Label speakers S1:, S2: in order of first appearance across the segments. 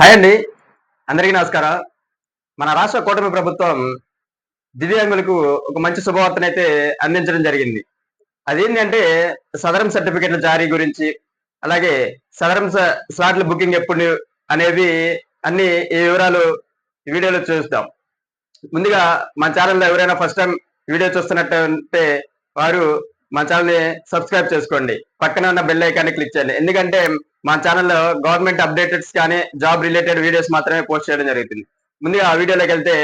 S1: Hi అండి. అందరికీ నమస్కారం. మన రాష్ట్ర కూటమి ప్రభుత్వం దివ్యాంగులకు ఒక మంచి శుభవార్తనైతే అందించడం జరిగింది. అదేంటంటే సదరం సర్టిఫికెట్ల జారీ గురించి అలాగే సదరం స్లాట్ల బుకింగ్ ఎప్పుడు అనేవి అన్ని ఈ వివరాలు వీడియోలో చూస్తాం. ముందుగా మన ఛానల్లో ఎవరైనా ఫస్ట్ టైం వీడియో చూస్తున్నట్టుంటే వారు మా ఛానల్ని సబ్స్క్రైబ్ చేసుకోండి. పక్కన ఉన్న బెల్ ఐకాన్ని క్లిక్ చేయండి. ఎందుకంటే మా ఛానల్లో గవర్నమెంట్ అప్డేటెడ్స్ కానీ జాబ్ రిలేటెడ్ వీడియోస్ మాత్రమే పోస్ట్ చేయడం జరుగుతుంది. ముందుగా ఆ వీడియోలోకి వెళ్తే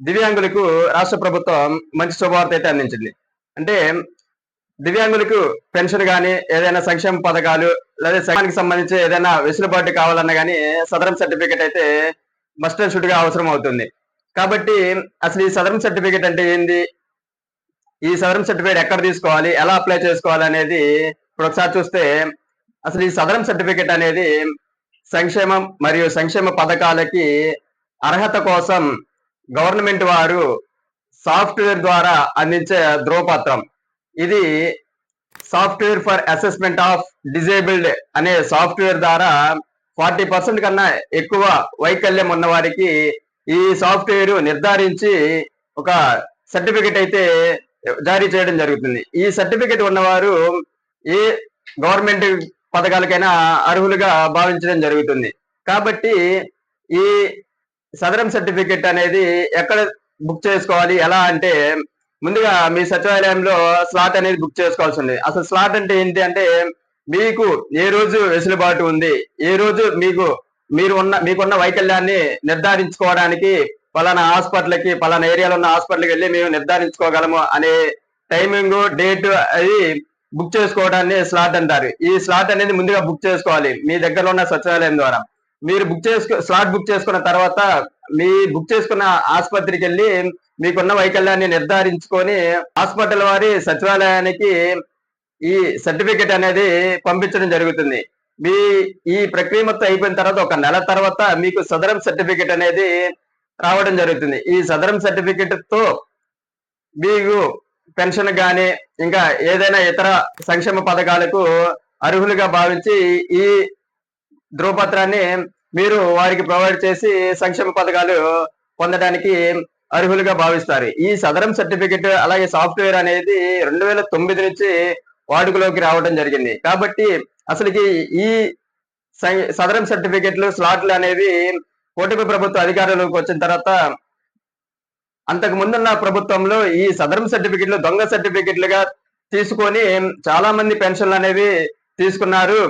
S1: దివ్యాంగులకు రాష్ట్ర ప్రభుత్వం మంచి శుభవార్త అయితే అందించింది. అంటే దివ్యాంగులకు పెన్షన్ కానీ ఏదైనా సంక్షేమ పథకాలు లేదా సంఘానికి సంబంధించి ఏదైనా వెసులుబాటు కావాలన్నా కానీ సదరం సర్టిఫికేట్ అయితే మస్ట్ అండ్ షుడ్గా అవసరం అవుతుంది కాబట్టి అసలు ఈ సదరం సర్టిఫికేట్ అంటే ఏంది? ఈ సదరం సర్టిఫికేట్ ఎక్కడ తీసుకోవాలి? ఎలా అప్లై చేసుకోవాలి అనేది ఇప్పుడు ఒకసారి చూస్తే అసలు ఈ సదరం సర్టిఫికేట్ అనేది సంక్షేమం మరియు సంక్షేమ పథకాలకి అర్హత కోసం గవర్నమెంట్ వారు సాఫ్ట్వేర్ ద్వారా అందించే ధ్రువపత్రం ఇది software for assessment of disabled అనే సాఫ్ట్వేర్ ద్వారా ఫార్టీ పర్సెంట్ కన్నా ఎక్కువ వైకల్యం ఉన్న వారికి ఈ సాఫ్ట్వేర్ నిర్ధారించి ఒక సర్టిఫికెట్ అయితే జారీ చేయడం జరుగుతుంది. ఈ సర్టిఫికెట్ ఉన్నవారు ఏ గవర్నమెంట్ పథకాలకైనా అర్హులుగా భావించడం జరుగుతుంది. కాబట్టి ఈ సదరం సర్టిఫికెట్ అనేది ఎక్కడ బుక్ చేసుకోవాలి? ఎలా అంటే ముందుగా మీ సచివాలయంలో స్లాట్ అనేది బుక్ చేసుకోవాల్సి ఉంది. అసలు స్లాట్ అంటే ఏంటి అంటే మీకు ఏ రోజు వెసులుబాటు ఉంది? ఏ రోజు మీకు మీరు ఉన్న మీకున్న వైకల్యాన్ని నిర్ధారించుకోవడానికి పలానా హాస్పిటల్కి పలానా ఏరియాలో ఉన్న హాస్పిటల్కి వెళ్ళి మేము నిర్ధారించుకోగలము అనే టైమింగ్ డేట్ అది బుక్ చేసుకోవడాన్ని స్లాట్ అంటారు. ఈ స్లాట్ అనేది ముందుగా బుక్ చేసుకోవాలి. మీ దగ్గర ఉన్న సచివాలయం ద్వారా. మీరు బుక్ చేసుకో స్లాట్ బుక్ చేసుకున్న తర్వాత మీ బుక్ చేసుకున్న ఆసుపత్రికి వెళ్ళి మీకున్న వైకల్యాన్ని నిర్ధారించుకొని హాస్పిటల్ వారి సచివాలయానికి ఈ సర్టిఫికెట్ అనేది పంపించడం జరుగుతుంది. మీ ఈ ప్రక్రియ మొత్తం అయిపోయిన తర్వాత ఒక నెల తర్వాత మీకు సదరం సర్టిఫికెట్ అనేది రావడం జరుగుతుంది. ఈ సదరం సర్టిఫికెట్తో మీకు పెన్షన్ గాని ఇంకా ఏదైనా ఇతర సంక్షేమ పథకాలకు అర్హులుగా భావించి ఈ ధ్రువపత్రాన్ని మీరు వారికి ప్రొవైడ్ చేసి సంక్షేమ పథకాలు పొందడానికి అర్హులుగా భావిస్తారు. ఈ సదరం సర్టిఫికెట్ అలాగే సాఫ్ట్వేర్ అనేది రెండు వేల తొమ్మిది నుంచి వాడుకలోకి రావడం జరిగింది. కాబట్టి అసలుకి ఈ సదరం సర్టిఫికెట్లు స్లాట్లు అనేవి కూటమి ప్రభుత్వ అధికారంలోకి వచ్చిన తర్వాత అంతకు ముందున్న ప్రభుత్వంలో ఈ సదరం సర్టిఫికెట్లు దొంగ సర్టిఫికెట్లుగా తీసుకొని చాలా మంది పెన్షన్లు అనేవి తీసుకున్నారు.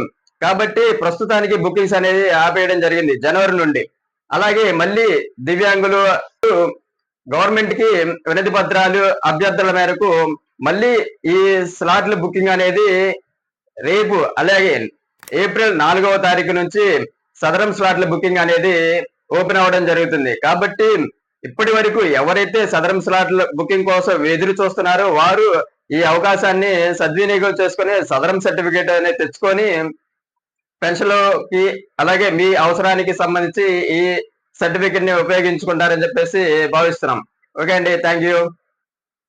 S1: కాబట్టి ప్రస్తుతానికి బుకింగ్స్ అనేది ఆపేయడం జరిగింది జనవరి నుండి. అలాగే మళ్ళీ దివ్యాంగులు గవర్నమెంట్కి వినతి పత్రాలు అభ్యర్థుల మేరకు మళ్ళీ ఈ స్లాట్ల బుకింగ్ అనేది రేపు అలాగే ఏప్రిల్ నాలుగవ తారీఖు నుంచి సదరం స్లాట్ల బుకింగ్ అనేది ఓపెన్ అవ్వడం జరుగుతుంది. కాబట్టి ఇప్పటి వరకు ఎవరైతే సదరం స్లాట్ల బుకింగ్ కోసం ఎదురు చూస్తున్నారో వారు ఈ అవకాశాన్ని సద్వినియోగం చేసుకొని సదరం సర్టిఫికేట్ అనేది తెచ్చుకొని పెన్షన్లోకి అలాగే మీ అవసరానికి సంబంధించి ఈ సర్టిఫికేట్ని ఉపయోగించుకుంటారని చెప్పేసి భావిస్తున్నాం. ఓకే అండి. Thank you